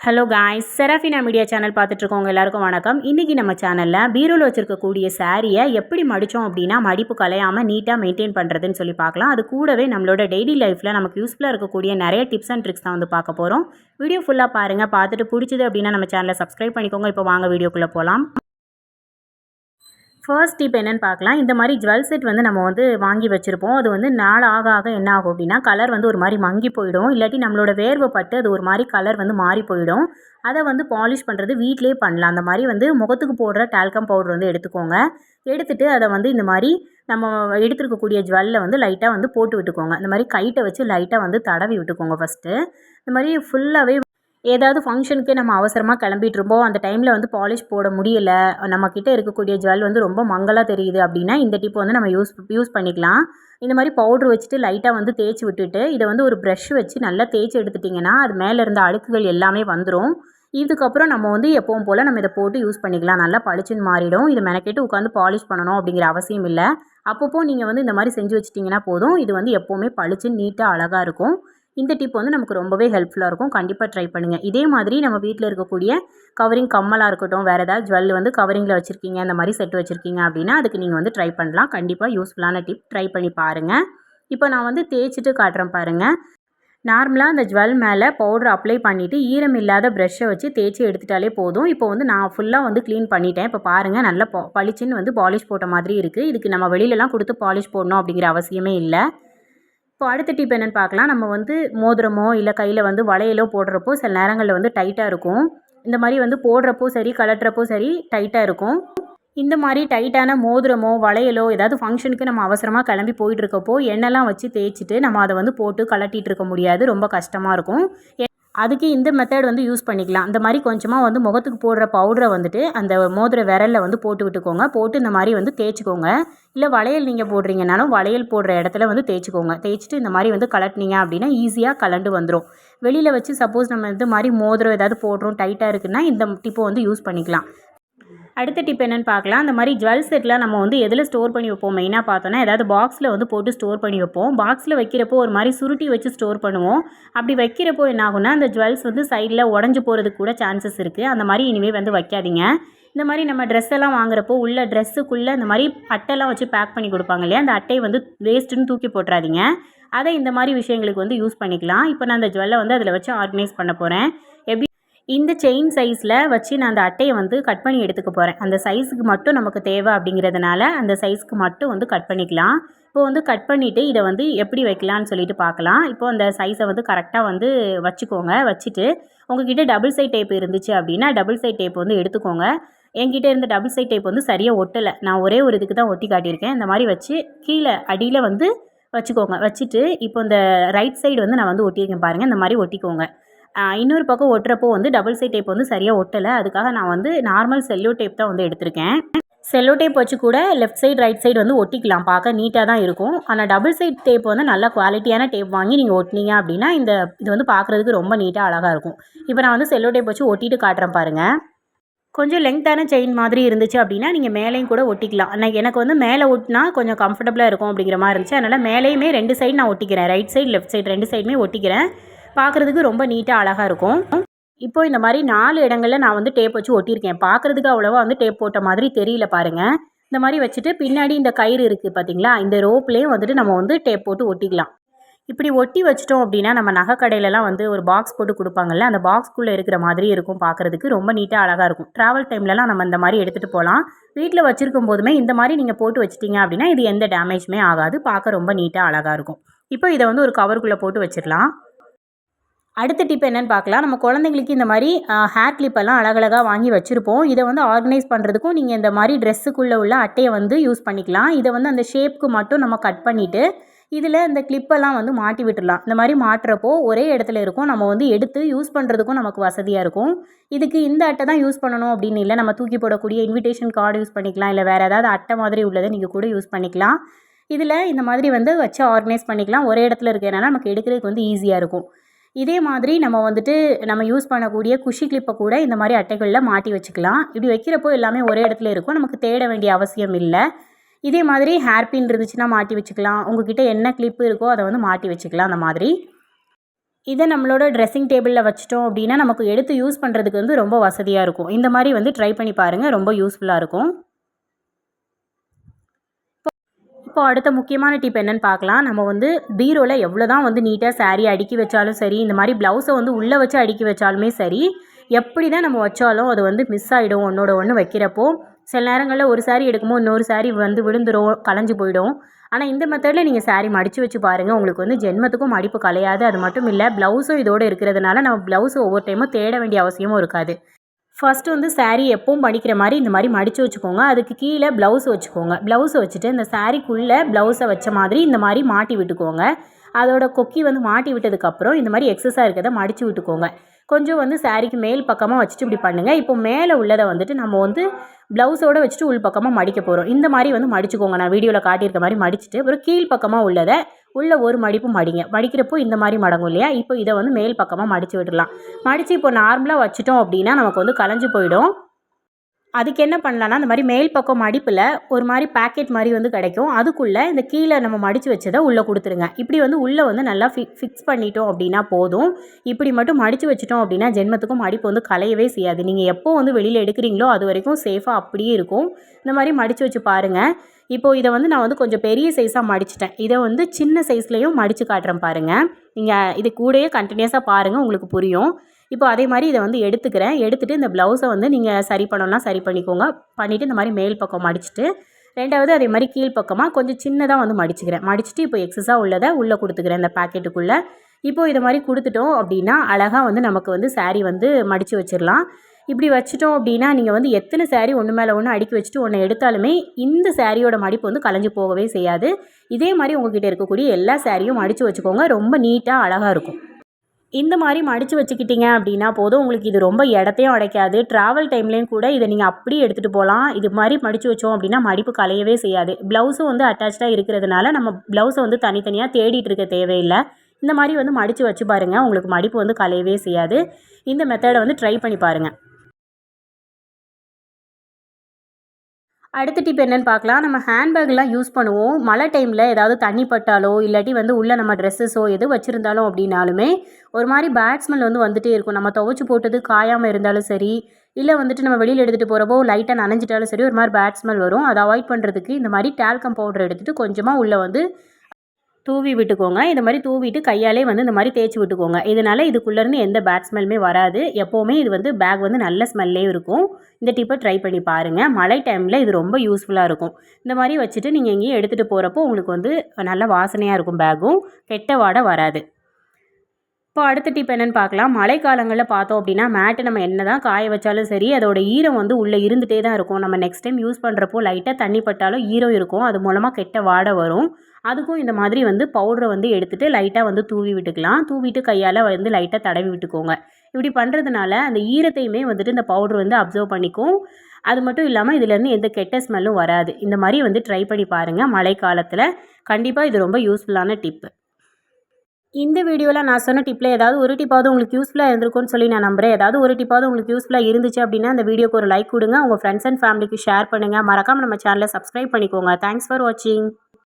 Hello guys Serafina Media channel பார்த்துட்ருக்கோங்க எல்லாருக்கும் வணக்கம். இன்றைக்கி நம்ம சேனலில் பீரோவில் வச்சுருக்கக்கூடிய சாரியை எப்படி மடித்தோம் அப்படின்னா மடிப்பு கலையாமல் நீட்டாக மெயின்டைன் பண்ணுறதுன்னு சொல்லி பார்க்கலாம். அது கூடவே நம்மளோட டெய்லி லைஃப்பில் நமக்கு யூஸ்ஃபுல்லாக இருக்கக்கூடிய நிறைய டிப்ஸ் அண்ட் ட்ரிக்ஸ் தான் வந்து பார்க்க போகிறோம் வீடியோ ஃபுல்லாக பாருங்கள் பார்த்துட்டு பிடிச்சது அப்படின்னா நம்ம சேனலை சப்ஸ்கிரைப் பண்ணிக்கோங்க. இப்போ வாங்க வீடியோக்குள்ளே போகலாம் ஃபர்ஸ்ட் டிப் என்னென்னு பார்க்கலாம். இந்த மாதிரி ஜுவல் செட் வந்து நம்ம வந்து வாங்கி வச்சுருப்போம். அது வந்து நாள் ஆக ஆக என்ன ஆகும் அப்படின்னா கலர் வந்து ஒரு மாதிரி மங்கி போயிடும். இல்லாட்டி நம்மளோட வேர்வை பட்டு அது ஒரு மாதிரி கலர் வந்து மாறி போயிடும். அதை வந்து பாலிஷ் பண்ணுறது வீட்டிலே பண்ணலாம். அந்த மாதிரி வந்து முகத்துக்கு போடுற டால்கம் பவுடர் வந்து எடுத்துக்கோங்க. எடுத்துகிட்டு அதை வந்து இந்த மாதிரி நம்ம எடுத்துருக்கக்கூடிய ஜுவல்லில் வந்து லைட்டாக வந்து போட்டு விட்டுக்கோங்க. இந்த மாதிரி கைட்டை வச்சு லைட்டாக வந்து தடவி விட்டுக்கோங்க ஃபஸ்ட்டு இந்த மாதிரி ஃபுல்லாகவே ஏதாவது ஃபங்க்ஷனுக்கு நம்ம அவசரமாக கிளம்பிட்டுருப்போம். அந்த டைமில் வந்து பாலிஷ் போட முடியலை. நம்மக்கிட்ட இருக்கக்கூடிய ஜுவல் வந்து ரொம்ப மங்கலாக தெரியுது அப்படின்னா இந்த டிப் வந்து நம்ம யூஸ் யூஸ் பண்ணிக்கலாம். இந்த மாதிரி பவுட்ரு வச்சுட்டு லைட்டாக வந்து தேய்ச்சி விட்டுட்டு இதை வந்து ஒரு ப்ரஷ் வச்சு நல்லா தேய்ச்சி எடுத்துட்டிங்கன்னா அது மேலே இருந்த அழுக்குகள் எல்லாமே வந்துடும் இதுக்கப்புறம் நம்ம வந்து எப்பவும் போல் நம்ம இதை போட்டு யூஸ் பண்ணிக்கலாம். நல்லா பளிச்சுன்னு மாறிடும். இது மெனக்கெட்டு உட்காந்து பாலிஷ் பண்ணணும் அப்படிங்கிற அவசியம் இல்லை. அப்பப்போ நீங்கள் வந்து இந்த மாதிரி செஞ்சு வச்சிட்டிங்கன்னா போதும். இது வந்து எப்போவுமே பளிச்சுன்னு நீட்டாக அழகாக இருக்கும். இந்த டிப் வந்து நமக்கு ரொம்பவே ஹெல்ப்ஃபுல்லாக இருக்கும். கண்டிப்பாக ட்ரை பண்ணுங்கள் இதே மாதிரி நம்ம வீட்டில் இருக்கக்கூடிய கவரிங் கம்மலாக இருக்கட்டும் வேறு ஏதாவது ஜுவல் வந்து கவரிங்கில் வச்சுருக்கீங்க அந்த மாதிரி செட் வச்சுருக்கீங்க அப்படின்னா அதுக்கு நீங்கள் வந்து ட்ரை பண்ணலாம். கண்டிப்பாக யூஸ்ஃபுல்லான டிப் ட்ரை பண்ணி பாருங்கள் இப்போ நான் வந்து தேய்ச்சிட்டு காட்டுறேன் பாருங்கள் நார்மலாக அந்த ஜுவல் மேலே பவுடர் அப்ளை பண்ணிவிட்டு ஈரம் இல்லாத ப்ரெஷ்ஷை வச்சு தேய்ச்சி எடுத்துட்டாலே போதும். இப்போ வந்து நான் ஃபுல்லாக வந்து க்ளீன் பண்ணிட்டேன். இப்போ பாருங்கள் நல்லா பளிச்சுன்னு வந்து பாலிஷ் போட்ட மாதிரி இருக்குது இதுக்கு நம்ம வெளியிலலாம் கொடுத்து பாலிஷ் போடணும் அப்படிங்கிற அவசியமே இல்லை. இப்போ அடுத்த டிப் என்னென்னு பார்க்கலாம். நம்ம வந்து மோதிரமோ இல்லை கையில் வந்து வளையலோ போடுறப்போ சில நேரங்களில் வந்து டைட்டாக இருக்கும். இந்த மாதிரி வந்து போடுறப்போ சரி கலட்டுறப்போ சரி டைட்டாக இருக்கும். இந்த மாதிரி டைட்டான மோதிரமோ வளையலோ ஏதாவது ஃபங்க்ஷனுக்கு நம்ம அவசரமாக கிளம்பி போயிட்டுருக்கப்போ எண்ணெய்லாம் வச்சு தேய்ச்சிட்டு நம்ம அதை வந்து போட்டு கலட்டிகிட்டு இருக்க முடியாது. ரொம்ப கஷ்டமாக இருக்கும். அதுக்கு இந்த மெத்தட் வந்து யூஸ் பண்ணிக்கலாம். இந்த மாதிரி கொஞ்சமாக வந்து முகத்துக்கு போடுற பவுடரை வந்துட்டு அந்த மோதிர விரலில் வந்து போட்டு விட்டுக்கோங்க. போட்டு இந்த மாதிரி வந்து தேய்ச்சிக்கோங்க. இல்லை வளையல் நீங்கள் போடுறீங்கனாலும் வளையல் போடுற இடத்துல வந்து தேய்ச்சிக்கோங்க. தேய்ச்சிட்டு இந்த மாதிரி வந்து கலட்டினீங்க அப்படின்னா ஈஸியாக கலண்டு வந்துடும் வெளியில் வச்சு சப்போஸ் நம்ம இந்த மாதிரி மோதிரம் ஏதாவது போடுறோம் டைட்டாக இருக்குன்னா இந்த டிப்பை வந்து யூஸ் பண்ணிக்கலாம். அடுத்த டிப் என்னென்னு பார்க்கலாம். அந்த மாதிரி ஜுவல் செட்லாம் நம்ம வந்து எதில் ஸ்டோர் பண்ணி வைப்போம்? மெயினாக பார்த்தோன்னா ஏதாவது பாக்ஸில் வந்து போட்டு ஸ்டோர் பண்ணி வைப்போம். பாக்ஸில் வைக்கிறப்போ ஒரு மாதிரி சுருட்டி வச்சு ஸ்டோர் பண்ணுவோம். அப்படி வைக்கிறப்போ என்ன அந்த ஜுவல்ஸ் வந்து சைடில் உடஞ்சி போகிறதுக்கு கூட சான்சஸ் இருக்குது அந்த மாதிரி இனிமேல் வந்து வைக்காதீங்க. இந்த மாதிரி நம்ம ட்ரெஸ் எல்லாம் வாங்குறப்போ உள்ள ட்ரெஸ்ஸுக்குள்ளே இந்த மாதிரி அட்டைலாம் வச்சு பேக் பண்ணி கொடுப்பாங்க இல்லையா? அந்த அட்டையை வந்து வேஸ்ட்டுன்னு தூக்கி போட்டுறாதீங்க. அதை இந்த மாதிரி விஷயங்களுக்கு வந்து யூஸ் பண்ணிக்கலாம். இப்போ நான் அந்த ஜுவல்லை வந்து அதில் வச்சு ஆர்கனைஸ் பண்ண போகிறேன் இந்த செயின் சைஸில் வச்சு நான் அந்த அட்டையை வந்து கட் பண்ணி எடுத்துக்க போகிறேன் அந்த சைஸுக்கு மட்டும் நமக்கு தேவை அப்படிங்கிறதுனால அந்த சைஸ்க்கு மட்டும் வந்து கட் பண்ணிக்கலாம். இப்போ வந்து கட் பண்ணிவிட்டு இதை வந்து எப்படி வைக்கலான்னு சொல்லிட்டு பார்க்கலாம். இப்போ அந்த சைஸை வந்து கரெக்டாக வந்து வச்சுக்கோங்க. வச்சுட்டு உங்ககிட்ட டபுள் சைட் டேப் இருந்துச்சு அப்படின்னா டபுள் சைட் டேப் வந்து எடுத்துக்கோங்க. என்கிட்ட இருந்த டபுள் சைட் டேப் வந்து சரியாக ஒட்டலை. நான் ஒரே ஒரு இதுக்கு தான் ஒட்டி காட்டியிருக்கேன். இந்த மாதிரி வச்சு கீழே அடியில் வந்து வச்சுக்கோங்க. வச்சுட்டு இப்போ இந்த ரைட் சைடு வந்து நான் வந்து ஒட்டியிருக்கேன் பாருங்கள் இந்த மாதிரி ஒட்டிக்கோங்க. இன்னொரு பக்கம் ஒட்டுறப்போ வந்து டபுள் சைட் டேப் வந்து சரியாக ஒட்டலை. அதுக்காக நான் வந்து நார்மல் செல்லோ டேப் தான் வந்து எடுத்திருக்கேன். செல்லோ டேப் வச்சு கூட லெஃப்ட் சைடு ரைட் சைடு வந்து ஒட்டிக்கலாம். பார்க்க நீட்டாக தான் இருக்கும். ஆனால் டபுள் சைட் டேப் வந்து நல்ல குவாலிட்டியான டேப் வாங்கி நீங்கள் ஒட்டினீங்க அப்படின்னா இந்த இது வந்து பார்க்குறதுக்கு ரொம்ப நீட்டாக அழகாக இருக்கும். இப்போ நான் வந்து செல்லோ டேப் வச்சு ஒட்டிட்டு காட்டுறேன் பாருங்கள் கொஞ்சம் லெங்க்த்தான செயின் மாதிரி இருந்துச்சு அப்படின்னா நீங்கள் மேலேயும் கூட ஒட்டிக்கலாம். நான் எனக்கு வந்து மேலே ஒட்டினா கொஞ்சம் கம்ஃபர்டபுளாக இருக்கும் அப்படிங்கிற மாதிரி இருந்துச்சு. அதனால் மேலேயுமே ரெண்டு சைடு நான் ஒட்டிக்கிறேன். ரைட் சைடு லெஃப்ட் சைடு ரெண்டு சைடுமே ஒட்டிக்கிறேன். பார்க்குறதுக்கு ரொம்ப நீட்டாக அழகாக இருக்கும். இப்போ இந்த மாதிரி நாலு இடங்களில் நான் வந்து டேப் வச்சு ஒட்டியிருக்கேன். பார்க்குறதுக்கு அவ்வளோவா வந்து டேப் போட்ட மாதிரி தெரியல பாருங்கள் இந்த மாதிரி வச்சுட்டு பின்னாடி இந்த கயிறு இருக்குது பார்த்தீங்களா இந்த ரோப்லேயும் வந்துட்டு நம்ம வந்து டேப் போட்டு ஒட்டிக்கலாம். இப்படி ஒட்டி வச்சிட்டோம் அப்படின்னா நம்ம நகை கடையிலலாம் வந்து ஒரு பாக்ஸ் போட்டு கொடுப்பாங்கல்ல அந்த பாக்ஸ்க்குள்ளே இருக்கிற மாதிரி இருக்கும் பார்க்குறதுக்கு ரொம்ப நீட்டாக அழகாக இருக்கும். ட்ராவல் டைம்லலாம் நம்ம இந்த மாதிரி எடுத்துகிட்டு போகலாம். வீட்டில் வச்சுருக்கும் போதுமே இந்த மாதிரி நீங்கள் போட்டு வச்சிட்டிங்க அப்படின்னா இது எந்த டேமேஜுமே ஆகாது. பார்க்க ரொம்ப நீட்டாக அழகாக இருக்கும். இப்போ இதை வந்து ஒரு கவருக்குள்ளே போட்டு வச்சிடலாம். அடுத்த டிப் என்னென்னு பார்க்கலாம். நம்ம குழந்தைங்களுக்கு இந்த மாதிரி ஹேர் கிளிப்பெல்லாம் அழகழகாக வாங்கி வச்சுருப்போம். இதை வந்து ஆர்கனைஸ் பண்ணுறதுக்கும் நீங்கள் இந்த மாதிரி ட்ரெஸ்ஸுக்குள்ளே உள்ள அட்டையை வந்து யூஸ் பண்ணிக்கலாம். இதை வந்து அந்த ஷேப்புக்கு மட்டும் நம்ம கட் பண்ணிவிட்டு இதில் இந்த கிளிப்பெல்லாம் வந்து மாட்டி விட்டுடலாம் இந்த மாதிரி மாட்டுறப்போ ஒரே இடத்துல இருக்கும். நம்ம வந்து எடுத்து யூஸ் பண்ணுறதுக்கும் நமக்கு வசதியாக இருக்கும். இதுக்கு இந்த அட்டை தான் யூஸ் பண்ணணும் அப்படின்னு இல்லை. நம்ம தூக்கி போடக்கூடிய இன்விடேஷன் கார்டு யூஸ் பண்ணிக்கலாம். இல்லை வேறு ஏதாவது அட்டை மாதிரி உள்ளதை நீங்கள் கூட யூஸ் பண்ணிக்கலாம். இதில் இந்த மாதிரி வந்து வச்சு ஆர்கனைஸ் பண்ணிக்கலாம். ஒரே இடத்துல இருக்கிறனால நமக்கு எடுக்கிறதுக்கு வந்து ஈஸியாக இருக்கும். இதே மாதிரி நம்ம வந்துட்டு நம்ம யூஸ் பண்ணக்கூடிய குஷி கிளிப்பை கூட இந்த மாதிரி அட்டைகளில் மாட்டி வச்சுக்கலாம். இப்படி வைக்கிறப்போ எல்லாமே ஒரே இடத்துல இருக்கும். நமக்கு தேட வேண்டிய அவசியம் இல்லை. இதே மாதிரி ஹேர் பின் இருந்துச்சுன்னா மாட்டி வச்சுக்கலாம். உங்ககிட்ட என்ன கிளிப்பு இருக்கோ அதை வந்து மாட்டி வச்சுக்கலாம் அந்த மாதிரி. இதை நம்மளோட ட்ரெஸ்ஸிங் டேபிளில் வச்சிட்டோம் அப்படின்னா நமக்கு எடுத்து யூஸ் பண்ணுறதுக்கு வந்து ரொம்ப வசதியாக இருக்கும். இந்த மாதிரி வந்து ட்ரை பண்ணி பாருங்கள் ரொம்ப யூஸ்ஃபுல்லாக இருக்கும். இப்போ அடுத்த முக்கியமான டிப் என்னன்னு பார்க்கலாம். நம்ம வந்து பீரோவில் எவ்வளோ தான் வந்து நீட்டாக saree அடுக்கி வச்சாலும் சரி இந்த மாதிரி ப்ளவுஸை வந்து உள்ளே வச்சு அடுக்கி வச்சாலுமே சரி எப்படி தான் நம்ம வச்சாலும் அது வந்து மிஸ் ஆகிடும் ஒன்றோட ஒன்று வைக்கிறப்போ. சில நேரங்களில் ஒரு saree எடுக்கும்போது இன்னொரு saree வந்து விழுந்துடும் கலைஞ்சு போயிடும். ஆனால் இந்த மெத்தடில் நீங்கள் saree மடித்து வச்சு பாருங்கள் உங்களுக்கு வந்து ஜென்மத்துக்கும் மடிப்பு கலையாது. அது மட்டும் இல்லை ப்ளவுஸும் இதோடு இருக்கிறதுனால நம்ம ப்ளவுஸ் ஒவ்வொரு டைமும் தேட வேண்டிய அவசியமும் இருக்காது. ஃபஸ்ட்டு வந்து சாரீ எப்பவும் மடிக்கிற மாதிரி இந்த மாதிரி மடித்து வச்சுக்கோங்க. அதுக்கு கீழே ப்ளவுஸ் வச்சுக்கோங்க. ப்ளவுஸ் வச்சுட்டு இந்த சாரீக்குள்ளே ப்ளவுஸை வச்ச மாதிரி இந்த மாதிரி மாட்டி விட்டுக்கோங்க. அதோட கொக்கி வந்து மாட்டி விட்டதுக்கப்புறம் இந்த மாதிரி எக்ஸஸாக இருக்கிறத மடித்து விட்டுக்கோங்க. கொஞ்சம் வந்து சாரீக்கு மேல் பக்கமாக வச்சுட்டு இப்படி பண்ணுங்கள் இப்போ மேலே உள்ளதை வந்துட்டு நம்ம வந்து ப்ளவுஸோடு வச்சுட்டு உள் பக்கமாக மடிக்க போகிறோம் இந்த மாதிரி வந்து மடிச்சுக்கோங்க. நான் வீடியோவில் காட்டியிருக்க மாதிரி மடிச்சுட்டு அப்புறம் கீழ் பக்கமாக உள்ளதை உள்ளே ஒரு மடிப்பு மடிங்க. மடிக்கிறப்போ இந்த மாதிரி மடங்கும் இல்லையா? இப்போ இதை வந்து மேல் பக்கமாக மடித்து விட்டுடலாம் மடித்து இப்போ நார்மலாக வச்சுட்டோம் அப்படின்னா நமக்கு வந்து கலைஞ்சு போயிடும். அதுக்கு என்ன பண்ணலான்னா இந்த மாதிரி மேல் பக்கம் மடிப்பில் ஒரு மாதிரி பேக்கெட் மாதிரி வந்து கிடைக்கும். அதுக்குள்ளே இந்த கீழே நம்ம மடித்து வச்சதை உள்ளே கொடுத்துருங்க. இப்படி வந்து உள்ளே வந்து நல்லா ஃபிக் ஃபிக்ஸ் பண்ணிட்டோம் அப்படின்னா போதும். இப்படி மட்டும் மடித்து வச்சிட்டோம் அப்படின்னா ஜென்மத்துக்கும் மடிப்பு வந்து கலையவே செய்யாது. நீங்கள் எப்போ வந்து வெளியில் எடுக்கிறீங்களோ அது வரைக்கும் சேஃபாக அப்படியே இருக்கும். இந்த மாதிரி மடித்து வச்சு பாருங்கள் இப்போது இதை வந்து நான் வந்து கொஞ்சம் பெரிய சைஸாக மடிச்சிட்டேன். இதை வந்து சின்ன சைஸ்லேயும் மடித்து காட்டுறேன் பாருங்கள் நீங்கள் இது கூடயே கண்டினியூஸாக பாருங்கள் உங்களுக்கு புரியும். இப்போ அதே மாதிரி இதை வந்து எடுத்துக்கிறேன். எடுத்துகிட்டு இந்த ப்ளவுஸை வந்து நீங்கள் சரி பண்ணணும்னா சரி பண்ணிக்கோங்க. பண்ணிவிட்டு இந்த மாதிரி மேல் பக்கம் மடிச்சுட்டு ரெண்டாவது அதே மாதிரி கீழ் பக்கமாக கொஞ்சம் சின்னதாக வந்து மடிச்சுக்கிறேன். மடிச்சுட்டு இப்போ எக்ஸஸாக உள்ளதை உள்ளே கொடுத்துக்கிறேன் இந்த பாக்கெட்டுக்குள்ளே இப்போ இதை மாதிரி கொடுத்துட்டோம் அப்படின்னா அழகாக வந்து நமக்கு வந்து சாரீ வந்து மடித்து வச்சிடலாம் இப்படி வச்சிட்டோம் அப்படின்னா நீங்கள் வந்து எத்தனை சேரீ ஒன்று மேலே ஒன்று அடுக்கி வச்சுட்டு ஒன்று எடுத்தாலுமே இந்த சாரியோட மடிப்பு வந்து கலைஞ்சு போகவே செய்யாது. இதே மாதிரி உங்ககிட்ட இருக்கக்கூடிய எல்லா சாரியும் மடித்து வச்சுக்கோங்க. ரொம்ப நீட்டாக அழகாக இருக்கும். இந்த மாதிரி மடித்து வச்சுக்கிட்டீங்க அப்படின்னா போதும். உங்களுக்கு இது ரொம்ப இடத்தையும் அடைக்காது ட்ராவல் டைம்லேயும் கூட இதை நீங்கள் அப்படியே எடுத்துகிட்டு போகலாம். இது மாதிரி மடித்து வச்சோம் அப்படின்னா மடிப்பு கலையவே செய்யாது. ப்ளவுஸும் வந்து அட்டாச்சாக இருக்கிறதுனால நம்ம ப்ளவுஸை வந்து தனித்தனியாக தேடிட்டு இருக்க தேவையில்லை. இந்த மாதிரி வந்து மடித்து வச்சு பாருங்கள் உங்களுக்கு மடிப்பு வந்து கலையவே செய்யாது. இந்த மெத்தடை வந்து ட்ரை பண்ணி பாருங்கள் அடுத்த டிப் என்னென்னு பார்க்கலாம். நம்ம ஹேண்ட்பேக்லாம் யூஸ் பண்ணுவோம். மழை டைமில் ஏதாவது தண்ணி பட்டாலோ இல்லாட்டி வந்து உள்ளே நம்ம ட்ரெஸ்ஸஸோ எது வச்சுருந்தாலும் அப்படின்னாலுமே ஒரு மாதிரி பேட் ஸ்மெல் வந்து வந்துட்டே இருக்கும். நம்ம துவச்சி போட்டது காயாமல் இருந்தாலும் சரி இல்லை வந்துட்டு நம்ம வெளியில் எடுத்துகிட்டு போகிறப்போ லைட்டாக நனைஞ்சிட்டாலும் சரி ஒரு மாதிரி பேட் ஸ்மெல் வரும். அதை அவாய்ட் பண்ணுறதுக்கு இந்த மாதிரி டால்கம் பவுடர் எடுத்துகிட்டு கொஞ்சமாக உள்ளே வந்து தூவி விட்டுக்கோங்க. இந்த மாதிரி தூவிட்டு கையாலே வந்து இந்த மாதிரி தேய்ச்சி விட்டுக்கோங்க. இதனால் இதுக்குள்ளேருந்து எந்த பேட் ஸ்மெல்லுமே வராது. எப்போவுமே இது வந்து பேக் வந்து நல்ல ஸ்மெல்லே இருக்கும். இந்த டிப்பை ட்ரை பண்ணி பாருங்கள் மழை டைமில் இது ரொம்ப யூஸ்ஃபுல்லாக இருக்கும். இந்த மாதிரி வச்சுட்டு நீங்கள் எங்கேயும் எடுத்துகிட்டு போகிறப்போ உங்களுக்கு வந்து நல்ல வாசனையாக இருக்கும் பேக்கும் கெட்ட வாடை வராது. இப்போ அடுத்த டிப் என்னென்னு பார்க்கலாம். மழைக்காலங்களில் பார்த்தோம் அப்படின்னா மேட்டு நம்ம என்ன தான் காய வச்சாலும் சரி அதோட ஈரம் வந்து உள்ளே இருந்துகிட்டே தான் இருக்கும். நம்ம நெக்ஸ்ட் டைம் யூஸ் பண்ணுறப்போ லைட்டாக தண்ணி பட்டாலும் ஈரம் இருக்கும். அது மூலமாக கெட்ட வாடை வரும். அதுக்கும் இந்த மாதிரி வந்து பவுடரை வந்து எடுத்துகிட்டு லைட்டாக வந்து தூவி விட்டுக்கலாம். தூவிட்டு கையால் வந்து லைட்டாக தடவி விட்டுக்கோங்க. இப்படி பண்ணுறதுனால அந்த ஈரத்தையுமே வந்துட்டு இந்த பவுடர் வந்து அப்சர்வ் பண்ணிக்கும். அது மட்டும் இல்லாமல் இதுலேருந்து எந்த கெட்ட ஸ்மெல்லும் வராது. இந்த மாதிரி வந்து ட்ரை பண்ணி பாருங்கள் மழை காலத்தில் கண்டிப்பாக இது ரொம்ப யூஸ்ஃபுல்லான டிப்பு இந்த வீடியோவில் நான் சொன்ன டிப்பில் ஏதாவது ஒரு டிப்பாவது உங்களுக்கு யூஸ்ஃபுல்லாக இருந்திருக்கும்னு சொல்லி நான் நம்புறேன். ஏதாவது ஒரு டிப்பாவது உங்களுக்கு யூஸ்ஃபுல்லாக இருந்துச்சு அப்படின்னா அந்த வீடியோக்கு ஒரு லைக் கொடுங்க. உங்கள் ஃப்ரெண்ட்ஸ் அண்ட் ஃபேமிலிக்கு ஷேர் பண்ணுங்கள் மறக்காமல் நம்ம சேனலை சப்ஸ்கிரைப் பண்ணிக்கோங்க. தேங்க்ஸ் ஃபார் வாட்சிங்